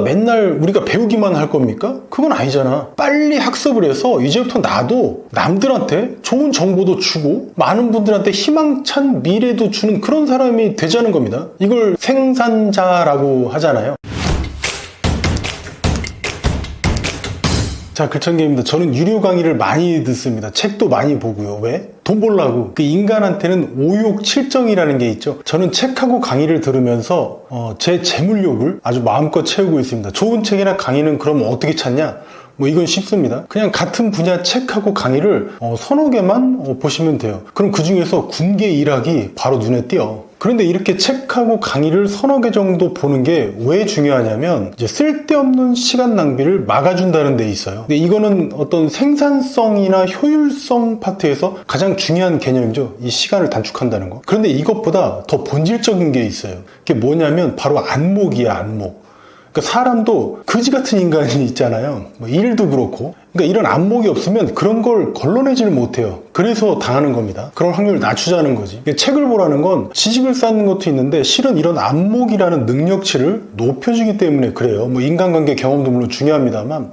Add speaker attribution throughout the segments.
Speaker 1: 맨날 우리가 배우기만 할 겁니까? 그건 아니잖아. 빨리 학습을 해서 이제부터 나도 남들한테 좋은 정보도 주고 많은 분들한테 희망찬 미래도 주는 그런 사람이 되자는 겁니다. 이걸 생산자라고 하잖아요. 자, 글천개입니다. 저는 유료 강의를 많이 듣습니다. 책도 많이 보고요. 왜? 돈 벌라고. 그 인간한테는 오욕 칠정이라는 게 있죠. 저는 책하고 강의를 들으면서 어, 제 재물욕을 아주 마음껏 채우고 있습니다. 좋은 책이나 강의는 그럼 어떻게 찾냐? 뭐 이건 쉽습니다. 그냥 같은 분야 책하고 강의를 어, 서너 개만 어, 보시면 돼요. 그럼 그 중에서 군계 일학이 바로 눈에 띄어. 그런데 이렇게 책하고 강의를 서너 개 정도 보는 게 왜 중요하냐면 이제 쓸데없는 시간 낭비를 막아준다는 데 있어요. 근데 이거는 어떤 생산성이나 효율성 파트에서 가장 중요한 개념이죠. 이 시간을 단축한다는 거. 그런데 이것보다 더 본질적인 게 있어요. 그게 뭐냐면 바로 안목이야, 안목. 그러니까 사람도 그지 같은 인간이 있잖아요. 뭐 일도 그렇고. 그러니까 이런 안목이 없으면 그런 걸 걸러내지를 못해요. 그래서 당하는 겁니다. 그런 확률을 낮추자는 거지. 책을 보라는 건 지식을 쌓는 것도 있는데 실은 이런 안목이라는 능력치를 높여주기 때문에 그래요. 뭐 인간관계 경험도 물론 중요합니다만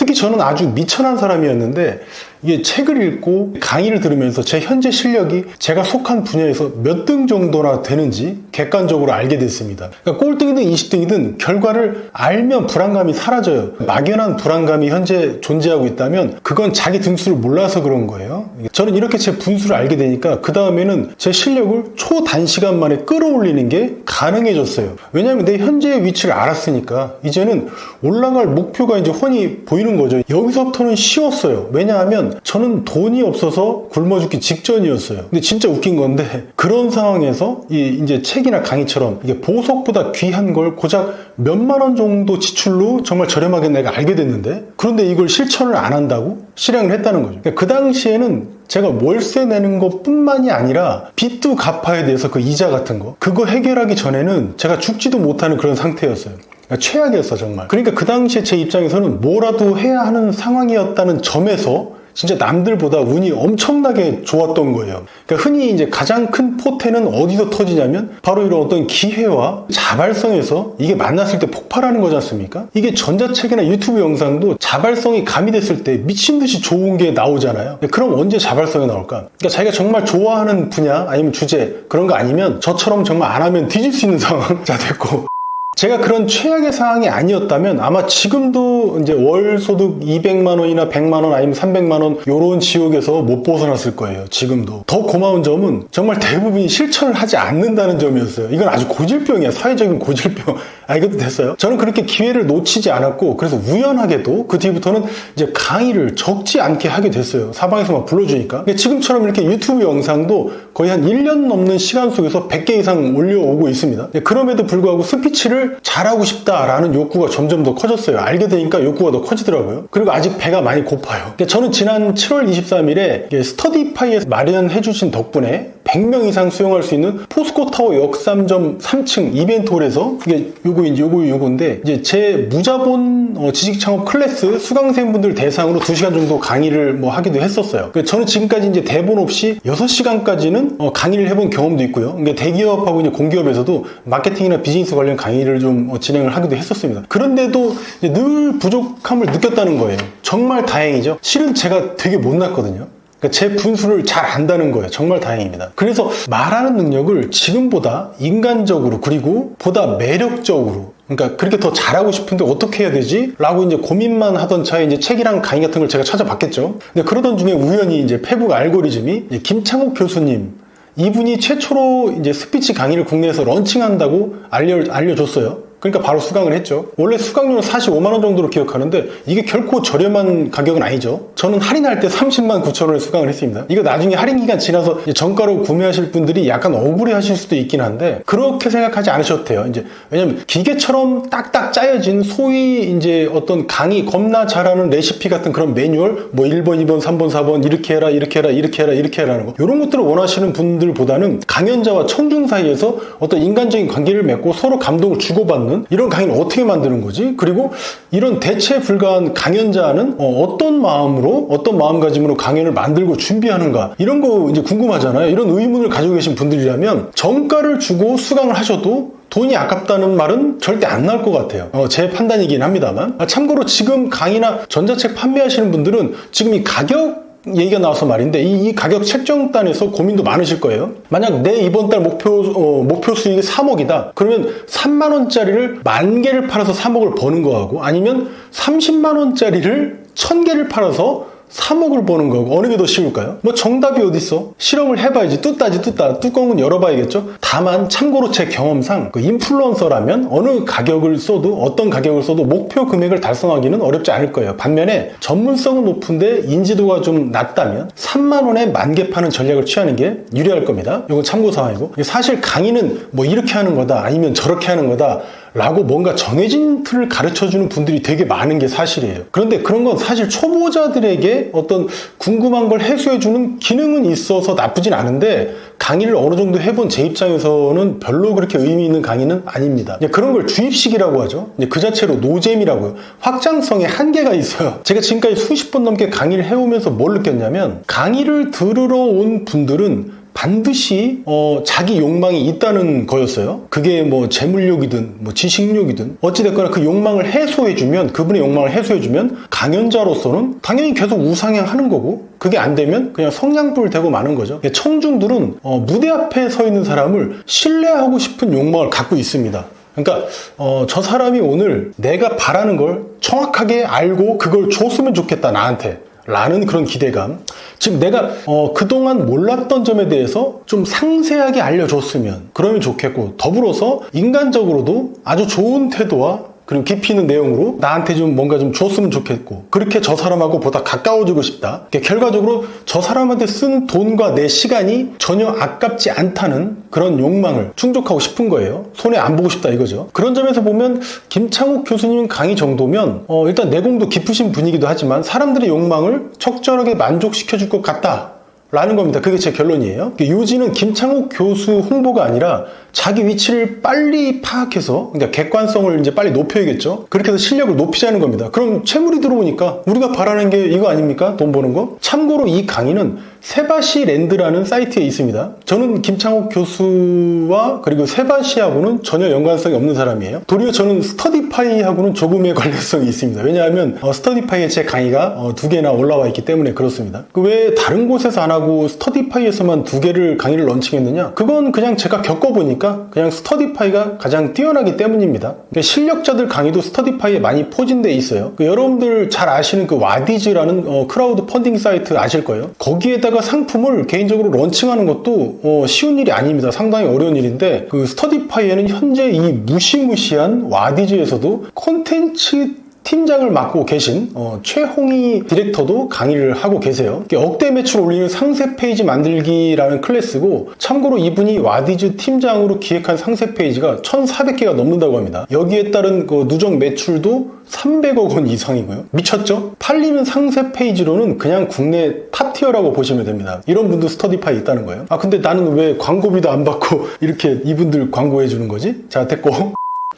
Speaker 1: 특히 저는 아주 미천한 사람이었는데 이게 책을 읽고 강의를 들으면서 제 현재 실력이 제가 속한 분야에서 몇 등 정도나 되는지 객관적으로 알게 됐습니다. 그러니까 꼴등이든 20등이든 결과를 알면 불안감이 사라져요. 막연한 불안감이 현재 존재하고 있다면 그건 자기 등수를 몰라서 그런 거예요. 저는 이렇게 제 분수를 알게 되니까 그 다음에는 제 실력을 초단시간 만에 끌어올리는 게 가능해졌어요. 왜냐하면 내 현재의 위치를 알았으니까 이제는 올라갈 목표가 이제 훤히 보이는 거죠. 여기서부터는 쉬웠어요. 왜냐하면 저는 돈이 없어서 굶어 죽기 직전이었어요. 근데 진짜 웃긴 건데 그런 상황에서 이 이제 책이나 강의처럼 이게 보석보다 귀한 걸 고작 몇만 원 정도 지출로 정말 저렴하게 내가 알게 됐는데 그런데 이걸 실천을 안 한다고 실행을 했다는 거죠. 그러니까 그 당시에는 제가 월세 내는 것 뿐만이 아니라 빚도 갚아야 돼서 그 이자 같은 거 그거 해결하기 전에는 제가 죽지도 못하는 그런 상태였어요. 그러니까 최악이었어 정말. 그러니까 그 당시에 제 입장에서는 뭐라도 해야 하는 상황이었다는 점에서 진짜 남들보다 운이 엄청나게 좋았던 거예요. 그러니까 흔히 이제 가장 큰 포텐은 어디서 터지냐면 바로 이런 어떤 기회와 자발성에서 이게 만났을 때 폭발하는 거지 않습니까? 이게 전자책이나 유튜브 영상도 자발성이 가미됐을 때 미친 듯이 좋은 게 나오잖아요. 그럼 언제 자발성이 나올까? 그러니까 자기가 정말 좋아하는 분야 아니면 주제 그런 거 아니면 저처럼 정말 안 하면 뒤질 수 있는 상황 자 됐고 제가 그런 최악의 상황이 아니었다면 아마 지금도 이제 월 소득 200만 원이나 100만 원 아니면 300만 원 요런 지옥에서 못 벗어났을 거예요. 지금도. 더 고마운 점은 정말 대부분이 실천을 하지 않는다는 점이었어요. 이건 아주 고질병이야. 사회적인 고질병. 아 이것도 됐어요. 저는 그렇게 기회를 놓치지 않았고 그래서 우연하게도 그 뒤부터는 이제 강의를 적지 않게 하게 됐어요. 사방에서 막 불러주니까. 지금처럼 이렇게 유튜브 영상도 거의 한 1년 넘는 시간 속에서 100개 이상 올려오고 있습니다. 그럼에도 불구하고 스피치를 잘하고 싶다라는 욕구가 점점 더 커졌어요. 알게 되니까 욕구가 더 커지더라고요. 그리고 아직 배가 많이 고파요. 저는 지난 7월 23일에 스터디파이에서 마련해 주신 덕분에 100명 이상 수용할 수 있는 포스코 타워 역삼점 3층 이벤트 홀에서 이게 요거 요거 요거인데 이제 제 무자본 어, 지식 창업 클래스 수강생분들 대상으로 2시간 정도 강의를 뭐 하기도 했었어요. 저는 지금까지 이제 대본 없이 6시간까지는 어, 강의를 해본 경험도 있고요. 그러니까 대기업하고 이제 공기업에서도 마케팅이나 비즈니스 관련 강의를 좀 어, 진행을 하기도 했었습니다. 그런데도 늘 부족함을 느꼈다는 거예요. 정말 다행이죠. 실은 제가 되게 못났거든요. 그러니까 제 분수를 잘 안다는 거예요. 정말 다행입니다. 그래서 말하는 능력을 지금보다 인간적으로 그리고 보다 매력적으로 그러니까 그렇게 더 잘하고 싶은데 어떻게 해야 되지? 라고 이제 고민만 하던 차에 이제 책이랑 강의 같은 걸 제가 찾아봤겠죠. 근데 그러던 중에 우연히 이제 페북 알고리즘이 김창욱 교수님 이분이 최초로 이제 스피치 강의를 국내에서 런칭한다고 알려, 알려줬어요. 그러니까 바로 수강을 했죠. 원래 수강료는 45만원 정도로 기억하는데 이게 결코 저렴한 가격은 아니죠. 저는 할인할 때 30만 9천원을 수강을 했습니다. 이거 나중에 할인 기간 지나서 정가로 구매하실 분들이 약간 억울해 하실 수도 있긴 한데 그렇게 생각하지 않으셔도 돼요. 이제 왜냐면 기계처럼 딱딱 짜여진 소위 이제 어떤 강의 겁나 잘하는 레시피 같은 그런 매뉴얼 뭐 1번, 2번, 3번, 4번 이렇게 해라, 이렇게 해라, 이렇게 해라, 이렇게 해라는 거 이런 것들을 원하시는 분들보다는 강연자와 청중 사이에서 어떤 인간적인 관계를 맺고 서로 감동을 주고받는 없는 이런 강의를 어떻게 만드는 거지? 그리고 이런 대체 불가한 강연자는 어, 떤 마음으로 어떤 마음가짐으로 강연을 만들고 준비하는가 이런 거 이제 궁금하잖아요. 이런 의문을 가지고 계신 분들이라면 정가를 주고 수강을 하셔도 돈이 아깝다는 말은 절대 안 나올 것 같아요. 어, 제 판단이긴 합니다만. 아, 참고로 지금 강의나 전자책 판매하시는 분들은 지금 이 가격 얘기가 나와서 말인데 이, 이 가격 책정단에서 고민도 많으실 거예요. 만약 내 이번 달 목표 어, 목표 수익이 3억이다. 그러면 3만 원짜리를 만 개를 팔아서 3억을 버는 거하고 아니면 30만 원짜리를 1000개를 팔아서 3억을 버는 거고 어느 게 더 쉬울까요? 뭐 정답이 어디 있어? 실험을 해봐야지 뚜따지 뚜따 뚜껑은 열어봐야겠죠. 다만 참고로 제 경험상 그 인플루언서라면 어느 가격을 써도 어떤 가격을 써도 목표 금액을 달성하기는 어렵지 않을 거예요. 반면에 전문성은 높은데 인지도가 좀 낮다면 3만 원에 만개 파는 전략을 취하는 게 유리할 겁니다. 이건 참고 사항이고 사실 강의는 뭐 이렇게 하는 거다 아니면 저렇게 하는 거다. 라고 뭔가 정해진 틀을 가르쳐 주는 분들이 되게 많은 게 사실이에요. 그런데 그런 건 사실 초보자들에게 어떤 궁금한 걸 해소해 주는 기능은 있어서 나쁘진 않은데 강의를 어느 정도 해본 제 입장에서는 별로 그렇게 의미 있는 강의는 아닙니다. 그런 걸 주입식이라고 하죠. 그 자체로 노잼이라고요. 확장성에 한계가 있어요. 제가 지금까지 수십 번 넘게 강의를 해오면서 뭘 느꼈냐면 강의를 들으러 온 분들은 반드시 어, 자기 욕망이 있다는 거였어요. 그게 뭐 재물욕이든 뭐 지식욕이든 어찌됐거나 그 욕망을 해소해주면 그분의 욕망을 해소해주면 강연자로서는 당연히 계속 우상향하는 거고 그게 안 되면 그냥 성냥불 되고 마는 거죠. 청중들은 어, 무대 앞에 서 있는 사람을 신뢰하고 싶은 욕망을 갖고 있습니다. 그러니까 어, 저 사람이 오늘 내가 바라는 걸 정확하게 알고 그걸 줬으면 좋겠다 나한테 라는 그런 기대감. 즉 내가 어, 그동안 몰랐던 점에 대해서 좀 상세하게 알려줬으면 그러면 좋겠고 더불어서 인간적으로도 아주 좋은 태도와 그리고 깊이 있는 내용으로 나한테 좀 뭔가 좀 줬으면 좋겠고 그렇게 저 사람하고 보다 가까워지고 싶다. 결과적으로 저 사람한테 쓴 돈과 내 시간이 전혀 아깝지 않다는 그런 욕망을 충족하고 싶은 거예요. 손해 안 보고 싶다 이거죠. 그런 점에서 보면 김창욱 교수님 강의 정도면 어, 일단 내공도 깊으신 분이기도 하지만 사람들의 욕망을 적절하게 만족시켜 줄 것 같다. 라는 겁니다. 그게 제 결론이에요. 요지는 김창욱 교수 홍보가 아니라 자기 위치를 빨리 파악해서 그러니까 객관성을 이제 빨리 높여야겠죠. 그렇게 해서 실력을 높이자는 겁니다. 그럼 채물이 들어오니까 우리가 바라는 게 이거 아닙니까? 돈 버는 거? 참고로 이 강의는 세바시 랜드라는 사이트에 있습니다. 저는 김창욱 교수와 그리고 세바시하고는 전혀 연관성이 없는 사람이에요. 도리어 저는 스터디파이하고는 조금의 관련성이 있습니다. 왜냐하면 어, 스터디파이에 제 강의가 어, 두 개나 올라와 있기 때문에 그렇습니다. 그 왜 다른 곳에서 안 하고 스터디파이에서만 두 개를 강의를 런칭했느냐? 그건 그냥 제가 겪어보니까 그냥 스터디파이가 가장 뛰어나기 때문입니다. 그러니까 실력자들 강의도 스터디파이에 많이 포진돼 있어요. 그 여러분들 잘 아시는 그 와디즈라는 어, 크라우드 펀딩 사이트 아실 거예요. 거기에다가 상품을 개인적으로 런칭하는 것도 어, 쉬운 일이 아닙니다. 상당히 어려운 일인데 그 스터디파이에는 현재 이 무시무시한 와디즈에서도 콘텐츠 팀장을 맡고 계신 어, 최홍희 디렉터도 강의를 하고 계세요. 억대 매출 올리는 상세 페이지 만들기라는 클래스고 참고로 이분이 와디즈 팀장으로 기획한 상세 페이지가 1,400개가 넘는다고 합니다. 여기에 따른 그 누적 매출도 300억 원 이상이고요. 미쳤죠? 팔리는 상세 페이지로는 그냥 국내 탑티어라고 보시면 됩니다. 이런 분도 스터디파이 있다는 거예요. 아 근데 나는 왜 광고비도 안 받고 이렇게 이분들 광고해 주는 거지? 자 됐고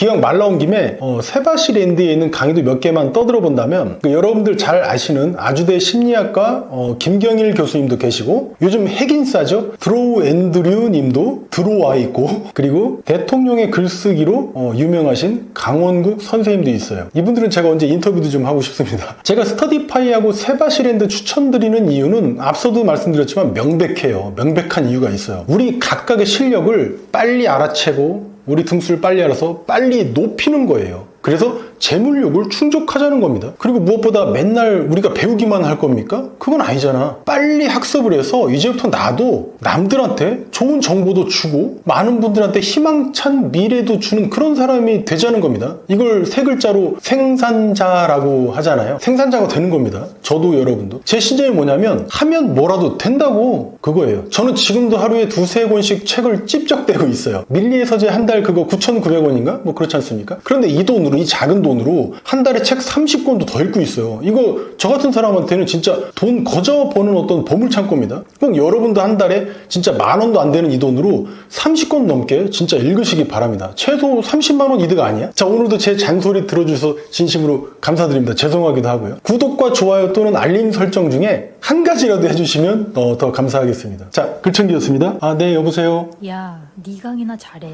Speaker 1: 기왕 말 나온 김에 어, 세바시 랜드에 있는 강의도 몇 개만 떠들어 본다면 그 여러분들 잘 아시는 아주대 심리학과 어, 김경일 교수님도 계시고 요즘 핵인싸죠? 드로우 앤드류 님도 들어와 있고 그리고 대통령의 글쓰기로 어, 유명하신 강원국 선생님도 있어요. 이분들은 제가 언제 인터뷰도 좀 하고 싶습니다. 제가 스터디파이하고 세바시 랜드 추천드리는 이유는 앞서도 말씀드렸지만 명백해요. 명백한 이유가 있어요. 우리 각각의 실력을 빨리 알아채고 우리 등수를 빨리 알아서 빨리 높이는 거예요. 그래서 재물욕을 충족하자는 겁니다. 그리고 무엇보다 맨날 우리가 배우기만 할 겁니까? 그건 아니잖아. 빨리 학습을 해서 이제부터 나도 남들한테 좋은 정보도 주고 많은 분들한테 희망찬 미래도 주는 그런 사람이 되자는 겁니다. 이걸 세 글자로 생산자라고 하잖아요. 생산자가 되는 겁니다. 저도 여러분도. 제 신념이 뭐냐면 하면 뭐라도 된다고 그거예요. 저는 지금도 하루에 두세 권씩 책을 찝적대고 있어요. 밀리의 서재 한 달 그거 9,900원인가? 뭐 그렇지 않습니까? 그런데 이 돈으로 이 작은 돈 돈으로 한 달에 책 30권도 더 읽고 있어요. 이거 저 같은 사람한테는 진짜 돈 거저 버는 어떤 보물창고입니다. 꼭 여러분도 한 달에 진짜 만 원도 안 되는 이 돈으로 30권 넘게 진짜 읽으시기 바랍니다. 최소 30만 원 이득 아니야? 자, 오늘도 제 잔소리 들어주셔서 진심으로 감사드립니다. 죄송하기도 하고요. 구독과 좋아요 또는 알림 설정 중에 한 가지라도 해주시면 어, 더 감사하겠습니다. 자, 글청기였습니다. 아, 네, 여보세요.
Speaker 2: 야, 네 강이나 잘해.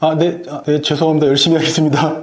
Speaker 1: 아, 네, 아, 네, 죄송합니다. 열심히 하겠습니다.